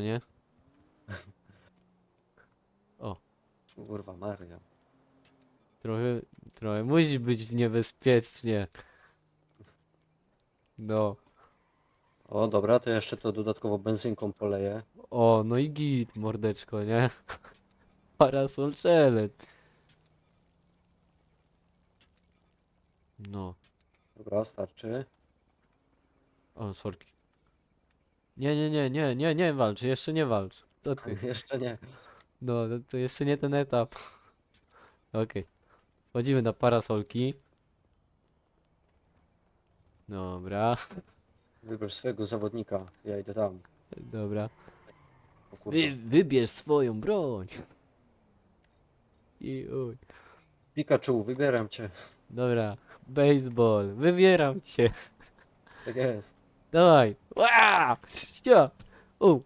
nie? O, Kurwa Maria. trochę, trochę musi być niebezpiecznie. No. O, dobra, to jeszcze to dodatkowo benzynką poleję. O, no i git, mordeczko, nie? Parasol czelet. No. Dobra, starczy. O, sorki. Nie, nie, nie, nie, nie, nie walcz, jeszcze nie walcz. Co ty? Jeszcze nie. No, no to jeszcze nie ten etap. Okej. Wchodzimy na parasolki. Dobra, Wybierz swojego zawodnika. Ja idę tam. dobra. O. Wy, wybierz swoją broń. I uj. Pikachu, wybieram cię. Dobra, baseball, wybieram cię. Tak jest. Давай. Все. О,